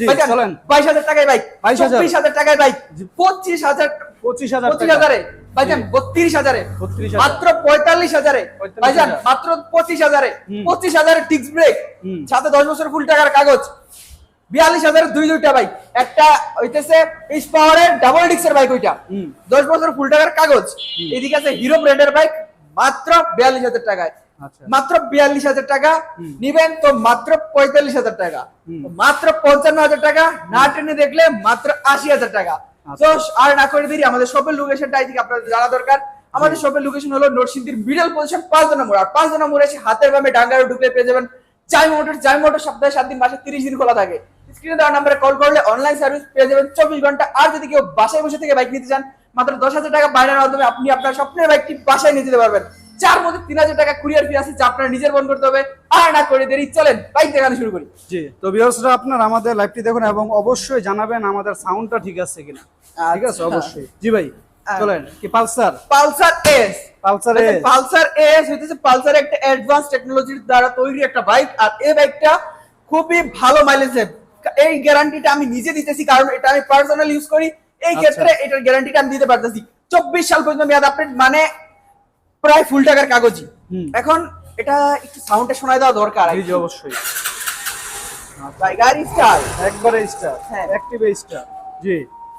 জি, ভাইজান, চলেন। 22,000 টাকায় বাইক 22,000 24000 টাকায় বাইক জি। 25000 পঁচিশ হাজার 25000 এ ভাইজান 32000 এ 32,000 মাত্র 45000 এ 45,000 ভাইজান মাত্র 25000 এ হুম। 25000 এ ব্রেক। সাথে 10 বছর ফুল টাকার কাগজ। বিয়াল্লিশ হাজার দুই দুইটা বাইক। একটা হইতেছে পাওয়ারের ডাবল ডিক্সের বাইক ওইটা। দশ বছর ফুল টাকার কাগজ। এদিকে আছে হিরো ব্র্যান্ডের বাইক মাত্র বিয়াল্লিশ হাজার টাকায়। মাত্র বিয়াল্লিশ হাজার টাকা। নিবেন তো মাত্র পঁয়তাল্লিশ হাজার টাকা। মাত্র পঞ্চান্ন হাজার টাকা না টেনে দেখলে মাত্র আশি হাজার টাকা। আচ্ছা। তো আর না করে দেরি আমাদের শপের লোকেশনটা আই থিঙ্ক আপনাদের জানা দরকার। আমাদের শপের লোকেশন হলো নরসিংদীর মিডল পজিশন পাঁচ নম্বর আর পাঁচ নম্বর এসে হাতের বামে ডাঙ্গারে ঢুকলে পেয়ে যাবেন চাই মোটর চাই মোটর সপ্তাহে সাত দিন মাসে তিরিশ দিন খোলা থাকে। স্ক্রিনে দেওয়া নাম্বারে কল করলে অনলাইন সার্ভিস পেয়ে যাবেন চব্বিশ ঘণ্টা। আর যদি কেউ বাসায় বসে থেকে বাইক নিতে চান মাত্র দশ হাজার টাকা বাইরের মাধ্যমে আপনি আপনার স্বপ্নের বাইকটি বাসায় নিয়ে যেতে পারবেন। যার মধ্যে তিন হাজার টাকা কুরিয়ার ফি আছে যা আপনার নিজের বন্ধ করতে হবে। আর না করে দেরি চলেন বাইক দেখানো শুরু করি। জি তো ভিউয়ার্সরা আপনারা আমাদের লাইভটি দেখুন এবং অবশ্যই জানাবেন আমাদের সাউন্ডটা ঠিক আছে কিনা। ঠিক আছে? আচ্ছা। অবশ্যই। জি ভাই চলেন কি Pulsar? Pulsar S Pulsar A Pulsar S হইতেছে পালসার একটা অ্যাডভান্স টেকনোলজির দ্বারা তৈরি একটা বাইক আর এই বাইকটা খুবই ভালো মাইলেজ এই গ্যারান্টিটা আমি নিজে দিতেছি কারণ এটা আমি পার্সোনাল ইউজ করি। এই আচ্ছা। ক্ষেত্রে এটার গ্যারান্টিটা আমি দিতে পারতেছি। চব্বিশ সাল পর্যন্ত মেয়াদ আপডেট মানে প্রায় ফুল টাকার কাগজই। এখন এটা একটু সাউন্ডটা শোনায় দেওয়া দরকার জি অবশ্যই। ভাই গাড়ি স্টার একবারে স্টার হ্যাঁ। অ্যাক্টিভ স্টার জি।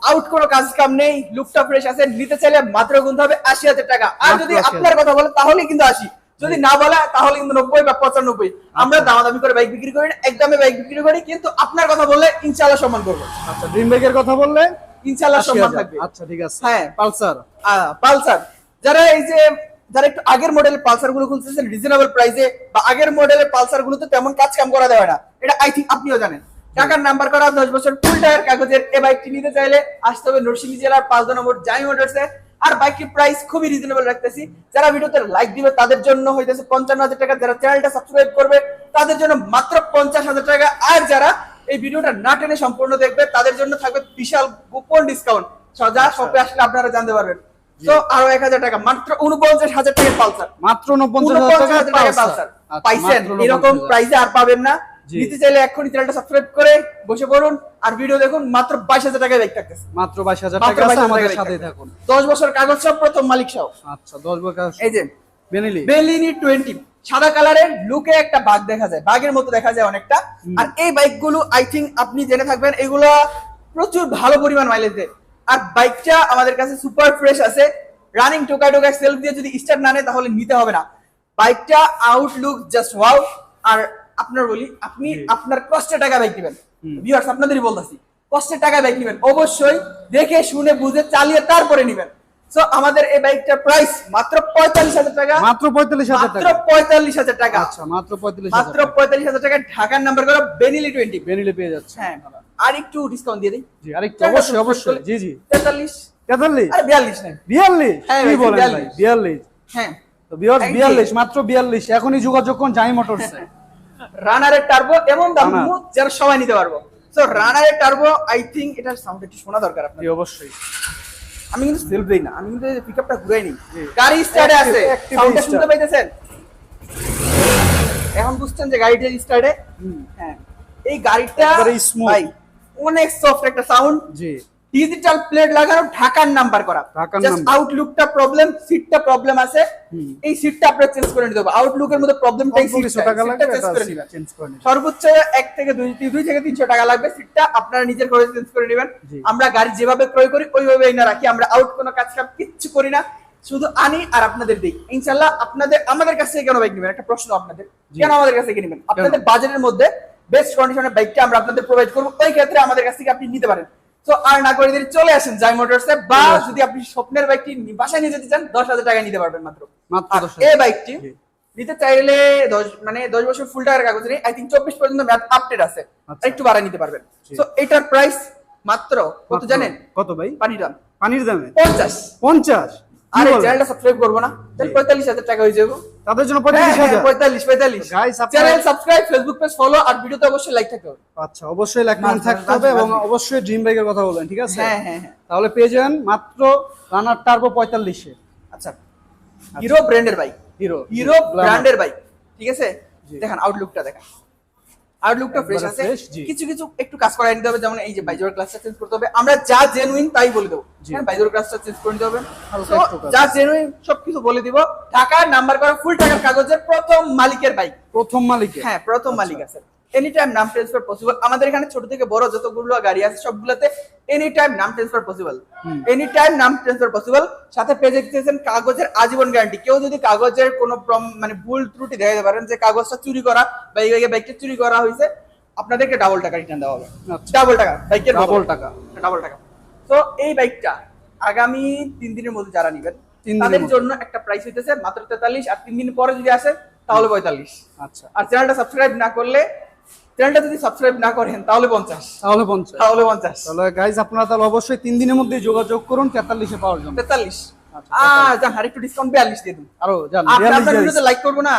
আউট কোনো কাজ কাম নেই লুকটা ফ্রেশ আছে নিতে চাইলে মাত্র গুনতে হবে আশি হাজার টাকা। আর যদি আপনার কথা বলে তাহলে কিন্তু আশি। যদি না বলে তাহলে কিন্তু নব্বই বা পঁচানব্বই। আমরা দামাদামি করে বাইক বিক্রি করি না একদমে বাইক বিক্রি করি কিন্তু আপনার কথা বললে ইনশাল্লাহ সম্মান করব। আচ্ছা ড্রিম বাইকের কথা বললে ইনশাল্লাহ সম্মান থাকবে। আচ্ছা ঠিক আছে। হ্যাঁ। পালসার। পালসার। যারা এই যে যারা একটু আগের মডেলের পালসারগুলো খুলতেছেন রিজনেবল প্রাইসে বা আগের মডেলের পালসার গুলোতে তেমন কাজ কাম করা দেওয়া না। এটা আই থিঙ্ক আপনিও জানেন। টাকার নাম্বার করা দশ বছর ফুল টায়ার কাগজের এই বাইকটি নিতে চাইলে আসতে হবে নরসিংদী জেলার পাঁচ নম্বর জাই মোটরসে আর বাইকটির প্রাইস খুবই রিজনেবল রাখতেছি। যারা ভিডিওতে লাইক দিবে, তাদের জন্য হইতেছে পঞ্চান্ন হাজার টাকা। যারা চ্যানেলটা সাবস্ক্রাইব করবে, তাদের জন্য মাত্র পঞ্চাশ হাজার টাকা। আর যারা এই ভিডিওটা না টেনে সম্পূর্ণ দেখবে, তাদের জন্য থাকবে বিশাল গোপন ডিসকাউন্ট যা শপে আসলে আপনারা জানতে পারবেন। তো আরও এক হাজার টাকা। মাত্র উনপঞ্চাশ হাজার টাকা পালসার। মাত্র উনপঞ্চাশ হাজার টাকা পালসার। পাইছেন? এরকম প্রাইসে আর পাবেন না। নিতে চাইলে এক্ষুনি চ্যানেলটা সাবস্ক্রাইব করে বসে পড়ুন। আর ভিডিও দেখুন মাত্র বাইশ হাজার টাকায় বাইক থাকতেছে। মাত্র 22000 মাত্র টাকা আমাদের টাকা রাখতে। থাকুন। দশ বছর কাগজ সব প্রথম মালিক সহ। আচ্ছা 10 বছর এই যে বেনিলি বেলিনি টোয়েন্টি সাদা কালারের লুকে একটা বাঘ দেখা যায়। বাঘের মতো দেখা যায় অনেকটা। আর এই বাইকগুলো আই থিঙ্ক আপনি জেনে থাকবেন এগুলো প্রচুর ভালো পরিমাণ মাইলেজ দেয়। আর বাইকটা আমাদের কাছে সুপার ফ্রেশ আছে। রানিং টোকায় টোকায় সেলফ দিয়ে যদি স্টার্ট না নেয় তাহলে নিতে হবে না। বাইকটা আউটলুক জাস্ট ওয়াও আর আপনার বলি আপনি আপনার কষ্টের টাকা বাইক হুম। ভিউয়ার্স আপনাদেরই বলতেছি কষ্টের টাকা বাইক নেবেন। অবশ্যই দেখে শুনে বুঝে চালিয়ে তারপরে নেবেন। সো আমাদের এই বাইকটার প্রাইস মাত্র পঁয়তাল্লিশ হাজার টাকা। মাত্র 45000 মাত্র টাকা। পঁয়তাল্লিশ হাজার টাকা। আচ্ছা মাত্র 45000 মাত্র পঁয়তাল্লিশ হাজার টাকা। ঢাকার নাম্বার করো বেনিলি টোয়েন্টি বেনিলি পেয়ে যাচ্ছে হ্যাঁ। আর একটু ডিসকাউন্ট দিয়ে দিই। জি আরেকটু অবশ্যই অবশ্যই। জি জি। তেতাল্লিশ। 43 আরে বিয়াল্লিশ নেই। 42 হ্যাঁ কি বলেন ভাই? 42 42 হ্যাঁ। তো 42 মাত্র 42 এখনই যোগাযোগ করুন জাই মোটরসে রানারের টার্বো এমন দাম। যারা সবাই নিতে পারব। সো রানারের টার্বো আই থিঙ্ক এটার সাউন্ড একটু শোনা দরকার আপনার। অবশ্যই। আমি কিন্তু সেলফ দেই না। আমি কিন্তু পিকআপটা ঘুরাই নি জি। গাড়ি স্টার্টে আছে। active শুনতে পাইতেছেন? এখন বুঝছেন যে গাড়িটা স্টার্টে হ্যাঁ। এই গাড়িটা ভাই অনেক সফট একটা সাউন্ড জি। ডিজিটাল প্লেট লাগানো ঢাকার নাম্বার করা। জাস্ট। আউটলুকটা প্রবলেম সিটটা প্রবলেম আছে। এই সিটটা আপনারা চেঞ্জ করে নিতে হবে আউটলুকের মধ্যে প্রবলেমটাই লাগবে চেঞ্জ করে নিবেন। সর্বোচ্চ এক থেকে দুই দুই থেকে তিনশো টাকা লাগবে সিটটা আপনারা নিজের খরচে চেঞ্জ করে নেবেন। আমরা গাড়ি যেভাবে ক্রয় করি ওইভাবে না রাখি। আমরা আউট কোনো কাজ কাম কিচ্ছু করি না। শুধু আনি আর আপনাদের দিই। ইনশাল্লাহ আপনাদের আমাদের কাছে কেন বাইক নেবেন? একটা প্রশ্ন আপনাদের। কেন আমাদের কাছে থেকে নেবেন? আপনাদের বাজেটের মধ্যে বেস্ট কন্ডিশনের বাইকটা আমরা আপনাদের প্রোভাইড করব ওই ক্ষেত্রে আমাদের কাছ থেকে আপনি নিতে পারেন। তো আর না করে দিন চলে আসেন জাই মোটরসে বা যদি আপনি স্বপ্নের বাইকটি বাসায় নিয়ে যেতে চান দশ হাজার টাকা নিতে পারবেন মাত্র। মাত্র আর 10,000 এই বাইকটি নিতে চাইলে দশ মানে দশ বছর ফুল টাকার কাগজ নেই আই থিঙ্ক চব্বিশ পর্যন্ত ম্যাথ আপডেট আছে। আচ্ছা। একটু বাড়ায় নিতে পারবেন। তো এটার প্রাইস মাত্র কত জানেন? কত ভাই? পানির দাম। পানির দামে? পঞ্চাশ। 50 আর এই চ্যানেলটা সাবস্ক্রাইব করব না তাহলে। পঁয়তাল্লিশ হাজার টাকা হয়ে যাব। তাদের জন্য হ্যাঁ, 45000 পঁয়তাল্লিশ পঁয়তাল্লিশ। Channel subscribe Facebook page follow আর ভিডিওতে অবশ্যই লাইক থাকতে হবে। আচ্ছা অবশ্যই লাইক থাকতে হবে এবং অবশ্যই ড্রিম বাইকের কথা ঠিক আছে? হ্যাঁ হ্যাঁ হ্যাঁ। তাহলে পেয়ে যাবেন মাত্র রানার টার্বো 45 এ আচ্ছা হিরো ব্র্যান্ডের বাইক হিরো হিরো ব্র্যান্ডের বাইক ঠিক আছে। দেখেন আউটলুকটা দেখেন। আর লুকটা ফ্রেশ আছে। কিছু কিছু একটু কাজ করাই নিতে হবে যেমন এই যে বাইজোর ক্লাসটা চেঞ্জ করতে হবে। আমরা যা জেনুইন তাই বলে দেবো। হ্যাঁ বাইজোর ক্লাসটা চেঞ্জ করে নিতে হবে। যা জেনুইন সবকিছু বলে দিব। ঢাকার নাম্বার করা ফুল টাকার কাগজের প্রথম মালিকের বাইক প্রথম মালিক হ্যাঁ প্রথম মালিক আছে। এনি টাইম নাম ট্রান্সফার পসিবল আমাদের এখানে ছোট থেকে বড় যতগুলো গাড়ি আছে সবগুলোতে এনি টাইম নাম ট্রান্সফার পসিবল এনি টাইম নাম ট্রান্সফার পসিবল সাথে কাগজের আজীবন গ্যারান্টি কেউ যদি কাগজের কোনো মানে ভুল ত্রুটি দেখাতে পারেন যে কাগজটা চুরি করা বা এই বাইকটা চুরি করা হয়েছে আপনাদেরকে ডাবল টাকা রিটার্ন দেওয়া হবে। আচ্ছা। ডাবল টাকা বাইকের Double টাকা। ডাবল টাকা। তো এই বাইকটা আগামী তিন দিনের মধ্যে যারা নিবেন তাদের জন্য একটা প্রাইস হইতেছে মাত্র তেতাল্লিশ আর তিন দিন পরে যদি আসে তাহলে পঁয়তাল্লিশ। আচ্ছা। আর চ্যানেলটা সাবস্ক্রাইব না করলে চ্যানেলটা যদি সাবস্ক্রাইব না করেন তাহলে পঞ্চাশ। তাহলে পঞ্চাশ। তাহলে পঞ্চাশ। তাহলে গাইজ আপনারা তাহলে অবশ্যই তিন দিনের মধ্যে যোগাযোগ করুন তেতাল্লিশে পাওয়ার জন্য। তেতাল্লিশ। আচ্ছা, একটু ডিসকাউন্ট বিয়াল্লিশ দিয়ে দিন। আরও। ভিডিওতে লাইক করব না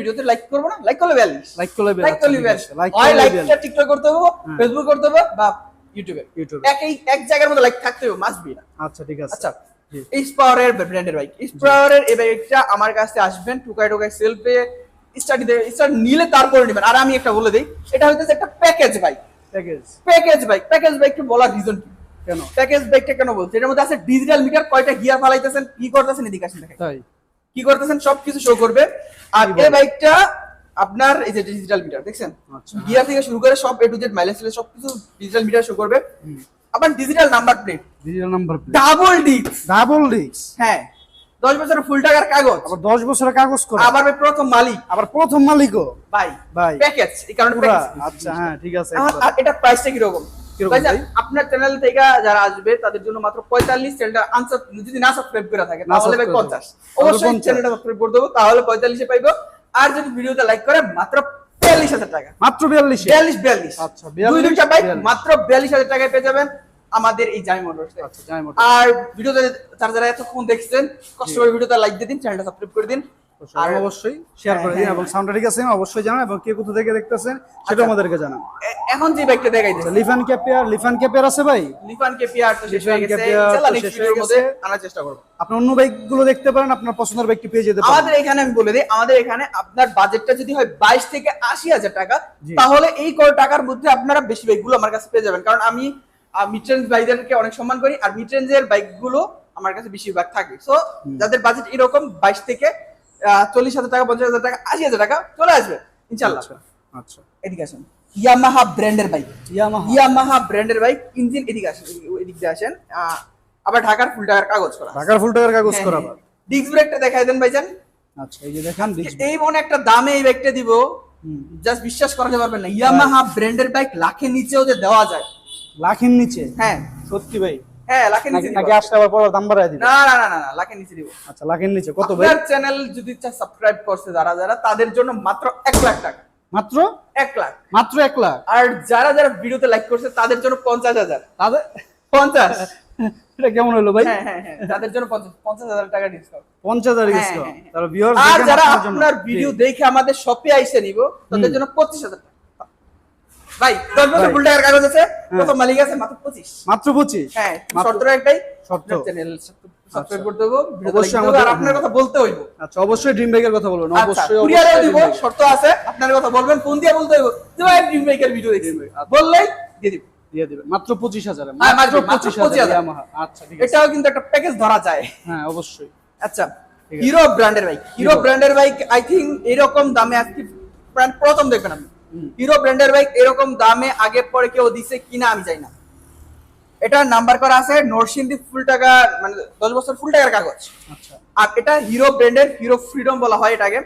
ভিডিওতে লাইক করব না লাইক করলে বিয়াল্লিশ। লাইক করলে লাইক বিয়াল্লিশ, করলে বিয়াল্লিশ। হয় লাইকটা টিকটক করতে হবে হ্যাঁ। ফেসবুক করতে হবে বা ইউটিউবে ইউটিউবে। একই এক জায়গার মধ্যে লাইক থাকতে হবে মাস্ট বি আচ্ছা ঠিক আছে। আচ্ছা জি। ইসপাওয়ারের ব্র্যান্ডের বাইক ইসপাওয়ারের এই বাইকটা আমার কাছে আসবেন টুকাই টুকাই সেলফে স্টাডি দেবে স্টার্ট নিলে তারপরে নেবেন। আর আমি একটা বলে দিই এটা হইতেছে একটা package bike package package bike package বলার রিজন কি? কেন? প্যাকেজ বাইকটা কেন বলছি? এটার মধ্যে আছে ডিজিটাল মিটার কয়টা গিয়ার ফালাইতেছেন কি করতেছেন এদিকে আসেন দেখেন। তাই। কি করতেছেন সবকিছু শো করবে। আর এই বাইকটা আপনার এই যে ডিজিটাল মিটার দেখছেন? আচ্ছা। গিয়ার থেকে শুরু করে সব এ টু জেড মাইলেজ সবকিছু ডিজিটাল মিটার শো করবে। আবার digital number plate digital number plate double disc double disc হ্যাঁ। দশ বছরের ফুল টাকার কাগজ। আবার দশ বছরের কাগজ করা। আবার প্রথম মালিক। আবার প্রথম মালিকও? ভাই ভাই। প্যাকেজ এই কারণে আচ্ছা হ্যাঁ ঠিক আছে এটা প্রাইসটা ভাই ভাই? আপনার চ্যানেল থেকে যারা আসবে তাদের জন্য মাত্র পঁয়তাল্লিশ চ্যানেলটা আনসার যদি না সাবস্ক্রাইব করে থাকে তাহলে ভাই পঞ্চাশ। অবশ্যই চ্যানেলটা সাবস্ক্রাইব করে দেবো তাহলে পঁয়তাল্লিশে পাইবো। আর যদি ভিডিওতে লাইক করে মাত্র বিয়াল্লিশ হাজার টাকা। মাত্র বিয়াল্লিশ? বিয়াল্লিশ বিয়াল্লিশ। আচ্ছা, দুই দুইটা বাইক মাত্র বিয়াল্লিশ হাজার টাকায় পেয়ে যাবেন। আমাদের এই জামি মোটরসে আচ্ছা মোটর আর ভিডিওতে যারা যারা এতক্ষণ দেখছেন কষ্ট করে ভিডিওতে লাইক দিয়ে দিন চ্যানেলটা সাবস্ক্রাইব করে দিন। আর অবশ্যই শেয়ার করে দিন হ্যাঁ, এবং সাউন্ডটা ঠিক আছে অবশ্যই জানান এবং কে কোথা থেকে দেখতেছেন সেটা আচ্ছা। আমাদেরকে জানান। এখন যে দেখাই দিচ্ছি লিফান ক্যাপিয়ার লিফান ক্যাপিয়ার আছে ভাই? লিফান কেপিআর তো শেষ হয়ে গেছে। কেপিআর নেক্সট ভিডিওর মধ্যে আনার চেষ্টা করব। আপনি অন্য বাইকগুলো দেখতে পারেন আপনার পছন্দের বাইকটি পেয়ে যেতে পারেন। আমাদের এখানে আমি বলে দিই আমাদের এখানে আপনার বাজেটটা যদি হয় বাইশ থেকে আশি হাজার টাকা তাহলে এই কয় টাকার মধ্যে আপনারা বেশি বাইকগুলো আমার কাছে পেয়ে যাবেন। কারণ আমি মিটরেঞ্জ বাইকদেরকে অনেক সম্মান করি আর মিটরেঞ্জের বাইকগুলো আমার কাছে বেশিরভাগ থাকে। সো যাদের বাজেট এরকম বাইশ থেকে চল্লিশ হাজার টাকা পঞ্চাশ হাজার টাকা আশি হাজার টাকা চলে আসবে। ইনশাল্লাহ আচ্ছা আচ্ছা। এদিকে আসেন। ইয়ামাহা ব্র্যান্ডের বাইক ইয়ামাহা ইয়ামাহা ব্র্যান্ডের বাইক ইঞ্জিন এদিকে আসেন এদিকে- দিয়ে আসেন। আবার ঢাকার ফুল টাকার কাগজ করা ঢাকার ফুল টাকার কাগজ করা ডিস্ক ব্রেকটা দেখাই দেন ভাইজান। আচ্ছা এই যে দেখেন এই মনে একটা দামে এই বাইকটা দিব। জাস্ট বিশ্বাস করাতে পারবেন না। ইয়ামাহা ব্র্যান্ডের বাইক লাখের নিচেও যে দেওয়া যায় লাখের নিচে? হ্যাঁ। সত্যি ভাই? হ্যাঁ লাখের নিচে নাকি আসলে আবার পরে দাম বাড়ায় দিবে? না না না না না, লাখের নিচে দিব। আচ্ছা লাখের নিচে কত ভাই? আপনার চ্যানেল যদি সাবস্ক্রাইব করছে যারা যারা তাদের জন্য মাত্র এক লাখ টাকা। মাত্র? এক লাখ। মাত্র এক লাখ? আর যারা যারা ভিডিওতে লাইক করছে তাদের জন্য পঞ্চাশ হাজার। তাদের? পঞ্চাশ। এটা কেমন হলো ভাই? হ্যাঁ হ্যাঁ হ্যাঁ তাদের জন্য পঞ্চাশ পঞ্চাশ হাজার টাকা ডিসকাউন্ট পঞ্চাশ হাজার হ্যাঁ, ডিসকাউন্ট। তাহলে ভিউয়ার্স আর যারা আপনার ভিডিও দেখে আমাদের শপে আইসে নিব তাদের জন্য পঁচিশ হাজার টাকা। ভাই দশ বছর ভাই। ফুল টাকার কাগজ আছে প্রথম মালিক আছে? মাত্র পঁচিশ। মাত্র পঁচিশ? হ্যাঁ মাত্র- শর্ত একটাই শর্ত। চ্যানেল সাবস্ক্রাইব আচ্ছা। করতে হবে অবশ্যই অবশ্যই আমাদের- আপনার কথা বলতে হইব। আচ্ছা অবশ্যই ড্রিম বাইকের কথা বলুন আচ্ছা অবশ্যই কুরিয়ারে দিব শর্ত আছে আপনার কথা বলবেন ফোন দিয়ে বলতে হইব। যে ভাই ড্রিম মেকার ভিডিও দেখছি। Dream Bike। বললেই দিয়ে দিব। দিয়ে দিবেন মাত্র হ্যাঁ, মাত্র মাত্র 25,000 আচ্ছা ঠিক আছে। এটাও কিন্তু একটা প্যাকেজ ধরা যায়। হ্যাঁ অবশ্যই। আচ্ছা হিরো ব্র্যান্ডের বাইক হিরো। ব্র্যান্ডের বাইক আই থিঙ্ক এরকম দামে আজকে প্রথম দেখবেন আপনি। হিরো ব্র্যান্ডের বাইক এরকম দামে আগে পরে কেউ দিছে কিনা আমি জানি না। এটা নাম্বার করা আছে নরসিংদী ফুল টাকা মানে দশ বছর ফুল টাকার কাগজ। আচ্ছা। আর এটা হিরো ব্র্যান্ডের হিরো ফ্রিডম বলা হয় এটাকে।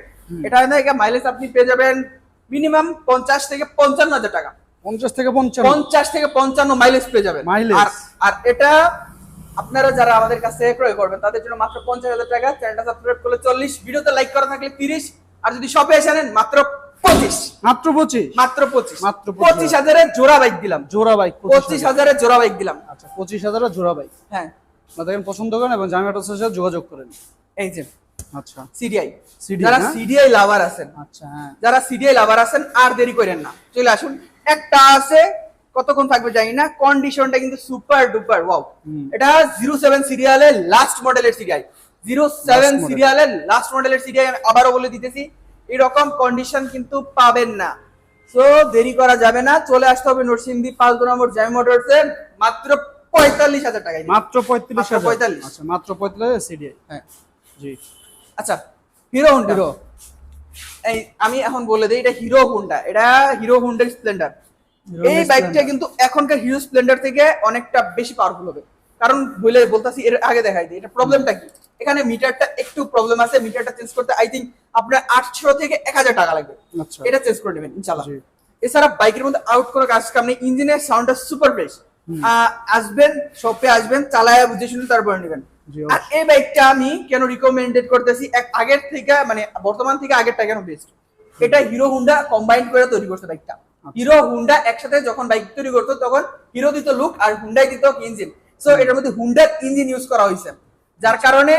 এটা থেকে মাইলেজ আপনি পেয়ে যাবেন মিনিমাম পঞ্চাশ থেকে পঞ্চান্ন হাজার টাকা। পঞ্চাশ থেকে পঞ্চান্ন। পঞ্চাশ থেকে পঞ্চান্ন মাইলেজ পেয়ে যাবেন। আর আর এটা আপনারা যারা আমাদের কাছে ক্রয় করবেন তাদের জন্য মাত্র পঞ্চাশ হাজার টাকা। চ্যানেলটা সাবস্ক্রাইব করলে চল্লিশ ভিডিওতে লাইক করা থাকলে তিরিশ। আর যদি শপে এসে নেন মাত্র পঁচিশ। মাত্র পঁচিশ? মাত্র পঁচিশ। মাত্র পঁচিশ হাজারের জোড়া বাইক দিলাম। জোড়া বাইক পঁচিশ হাজারের জোড়া বাইক দিলাম। আচ্ছা পঁচিশ হাজারের জোড়া বাইক হ্যাঁ। আপনাদের পছন্দ করেন এবং জামিয়াটোর সাথে যোগাযোগ করেন। এই যে আচ্ছা। সিডিআই যারা সিডিআই লাভার আছেন আচ্ছা হ্যাঁ। যারা সিডিআই লাভার আছেন আর দেরি করেন না। চলে আসুন। একটা আছে কতক্ষণ থাকবে জানি না। কন্ডিশনটা কিন্তু সুপার ডুপার ওয়াও এটা জিরো সেভেন সিরিয়ালের লাস্ট মডেলের সিরিয়াল জিরো সেভেন। সিরিয়ালের লাস্ট মডেলের সিরিয়াল আবারও বলে দিতেছি। এরকম কন্ডিশন কিন্তু পাবেন না। সো দেরি করা যাবে না। চলে আসতে হবে নরসিংদী পাঁচ দু নম্বর জাই মোটরস মাত্র পঁয়তাল্লিশ হাজার টাকায় মাত্র পঁয়ত্রিশ মাত্র হাজার। 45 আচ্ছা মাত্র পঁয়তাল্লিশ সিডিআই। হ্যাঁ জি। আচ্ছা হিরো হোন্ডা হিরো। এই আমি এখন বলে দিই এটা হিরো হোন্ডা এটা হিরো হোন্ডা স্প্লেন্ডার এই বাইকটা কিন্তু এখনকার হিরো স্প্লেন্ডার থেকে অনেকটা বেশি পাওয়ারফুল হবে। কারণ বলে বলতাছি এর আগে দেখাই দিই। এটা প্রবলেমটা কি? এখানে মিটারটা একটু প্রবলেম আছে মিটারটা চেঞ্জ করতে আই থিঙ্ক আপনার আটশো থেকে এক হাজার টাকা লাগবে। আচ্ছা। এটা চেঞ্জ করে নেবেন ইনশাল্লাহ এছাড়া বাইকের মধ্যে আউট কোনো কাজ কাম নেই ইঞ্জিনের সাউন্ডটা সুপার ফ্রেশ আসবেন শপে আসবেন চালায় বুঝে শুনে তারপরে নেবেন। আর এই বাইকটা আমি কেন রিকমেন্ডেড করতেছি এক আগের থেকে মানে বর্তমান থেকে আগেরটা কেন বেস্ট এটা হিরো হুন্ডা কম্বাইন করে তৈরি করছে বাইকটা হিরো হুন্ডা একসাথে যখন বাইক তৈরি করতো তখন হিরো দিত লুক আর হুন্ডাই দিত ইঞ্জিন সো এটার মধ্যে হুন্ডার ইঞ্জিন ইউজ করা হয়েছে। যার কারণে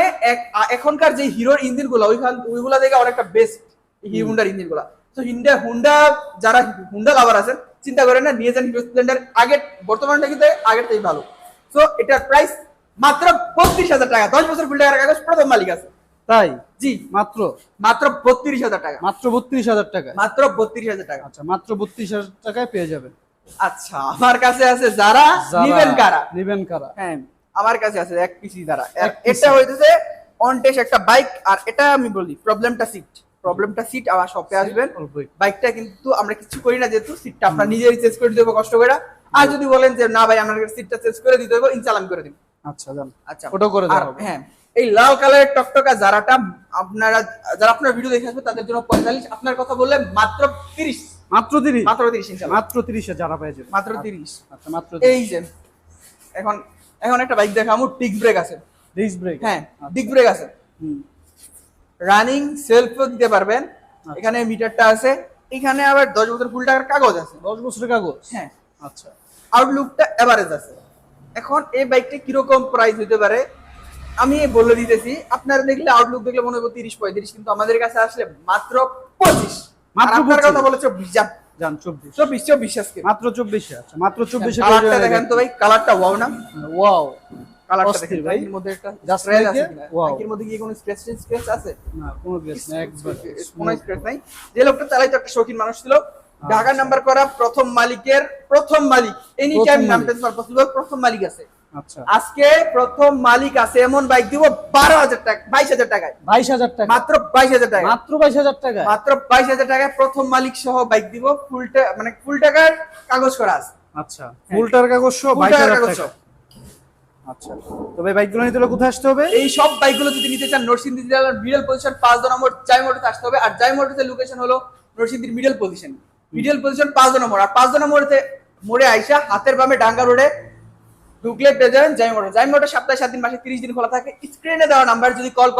এখনকার যে হিরোর ইঞ্জিনগুলো ওইখান ওইগুলা থেকে অনেকটা বেস্ট হিরো ইঞ্জিনগুলা তো হিন্ডা হুন্ডা যারা হুন্ডা লাভার আছেন চিন্তা করেন না নিয়ে যান হিরো স্প্লেন্ডার আগের বর্তমান থেকে আগের থেকে ভালো। সো এটার প্রাইস মাত্র বত্রিশ হাজার টাকা দশ বছর ফুল টাকার কাগজ প্রথম মালিক আছে। তাই? জি। মাত্র? মাত্র বত্রিশ হাজার টাকা। মাত্র বত্রিশ হাজার টাকা? মাত্র বত্রিশ হাজার টাকা। আচ্ছা মাত্র বত্রিশ হাজার টাকায় পেয়ে যাবেন। আচ্ছা আমার কাছে আছে যারা যারা নিবেন কারা? নিবেন কারা? হ্যাঁ। আমার কাছে আছে এক পিসি দ্বারা। এটা হইতেছে অনটেস একটা বাইক আর এটা আমি বলি প্রবলেমটা সিট প্রবলেমটা সিট আমার শপে আসবেন। বাইকটা কিন্তু আমরা কিছু করি না যেহেতু সিটটা আপনার নিজেই চেঞ্জ করে দেবো কষ্ট করে। আর যদি বলেন যে না ভাই আমার সিটটা চেঞ্জ করে দিতে হবে ইনশাল্লাহ আমি করে দিব। আচ্ছা জান আচ্ছা। ওটাও করে হবে। হ্যাঁ এই লাল কালারের টকটকা যারাটা আপনারা যারা আপনার ভিডিও দেখে আসবে তাদের জন্য পঁয়তাল্লিশ। আপনার কথা বললে মাত্র তিরিশ। মাত্র তিরিশ? মাত্র তিরিশ মাত্র তিরিশে যারা পেয়ে যাবেন মাত্র তিরিশ। আচ্ছা মাত্র এই যে এখন এখন একটা বাইক দেখামু টিক ব্রেক আছে। ডিস্ক ব্রেক হ্যাঁ ডিক ব্রেক আছে। রানিং সেলফও দিতে পারবেন। আচ্ছা। এখানে মিটারটা আছে। এখানে আবার দশ বছর ফুল টাকার কাগজ আছে। দশ বছরের কাগজ? হ্যাঁ। আচ্ছা। আউটলুকটা এভারেজ আছে। এখন এই বাইকটা কীরকম প্রাইস হতে পারে? আমি বলে দিতেছি আপনারা দেখলে আউটলুক দেখলে মনে হবে তিরিশ পঁয়ত্রিশ কিন্তু আমাদের কাছে আসলে মাত্র পঁচিশ। মাত্র মাত্র আপনার 25 কথা বলে আজকে। মাত্র চব্বিশে আচ্ছা মাত্র কালারটা দেখেন তো ভাই কালারটা ওয়াও না? ওয়াও কালারটা দেখেন ভাই। বাইকের মধ্যে একটা Just স্ক্র্যাচ আছে a- কিনা? মধ্যে কি কোনো স্ক্র্যাচ স্ক্র্যাচ আছে? না কোনো বেশ না একবার। কোনো স্ক্র্যাচ নাই। যে লোকটা চালাইতো একটা শৌখিন মানুষ ছিল। ঢাকা নাম্বার করা প্রথম মালিকের প্রথম মালিক। এনি প্রথম টাইম মালিক। নামটা পসিবল প্রথম মালিক আছে। আচ্ছা আজকে প্রথম মালিক আছে এমন বাইক দিব বারো হাজার টাকা বাইশ হাজার টাকায়। বাইশ হাজার টাকা। মাত্র বাইশ হাজার টাকা মাত্র বাইশ হাজার টাকা মাত্র বাইশ হাজার টাকায় প্রথম মালিক সহ বাইক দিব ফুল মানে ফুল টাকার কাগজ করা আছে। আচ্ছা। ফুলটার কাগজ সহ বাইশ হাজার কাগজ টাকা। আচ্ছা। তবে বাইকগুলো নিতে হলে কোথায় আসতে হবে? এই সব বাইকগুলো যদি নিতে চান নরসিংদী জেলার মিডল পজিশন পাঁচ নম্বর জাই মোটরস আসতে হবে। আর জাই মোটরসের লোকেশন হলো নরসিংদীর মিডল পজিশন মিডল পজিশন পাঁচ নম্বর। আর পাঁচ নম্বরতে মোড়ে আইসা হাতের বামে ডাঙ্গা রোডে ঢুকলে পেয়ে যাবেন জামি মোটর জামি মোটর সপ্তাহে সাত দিন মাসে তিরিশ দিন খোলা থাকে। স্ক্রিনে দেওয়া নাম্বার যদি কল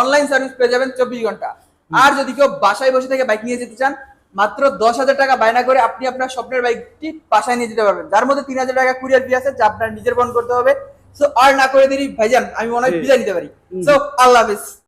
অনলাইন সার্ভিস পেয়ে যাবেন চব্বিশ ঘণ্টা। আর যদি কেউ বাসায় বসে থেকে বাইক নিয়ে যেতে চান মাত্র দশ হাজার টাকা বায়না করে আপনি আপনার স্বপ্নের বাইকটি বাসায় নিয়ে যেতে পারবেন। যার মধ্যে তিন হাজার টাকা কুরিয়ার ফি আছে যা আপনার নিজের বহন করতে হবে। সো আর না করে দেরি ভাইজান আমি মনে হয়। বিদায় নিতে পারি। সো আল্লাহ হাফিজ।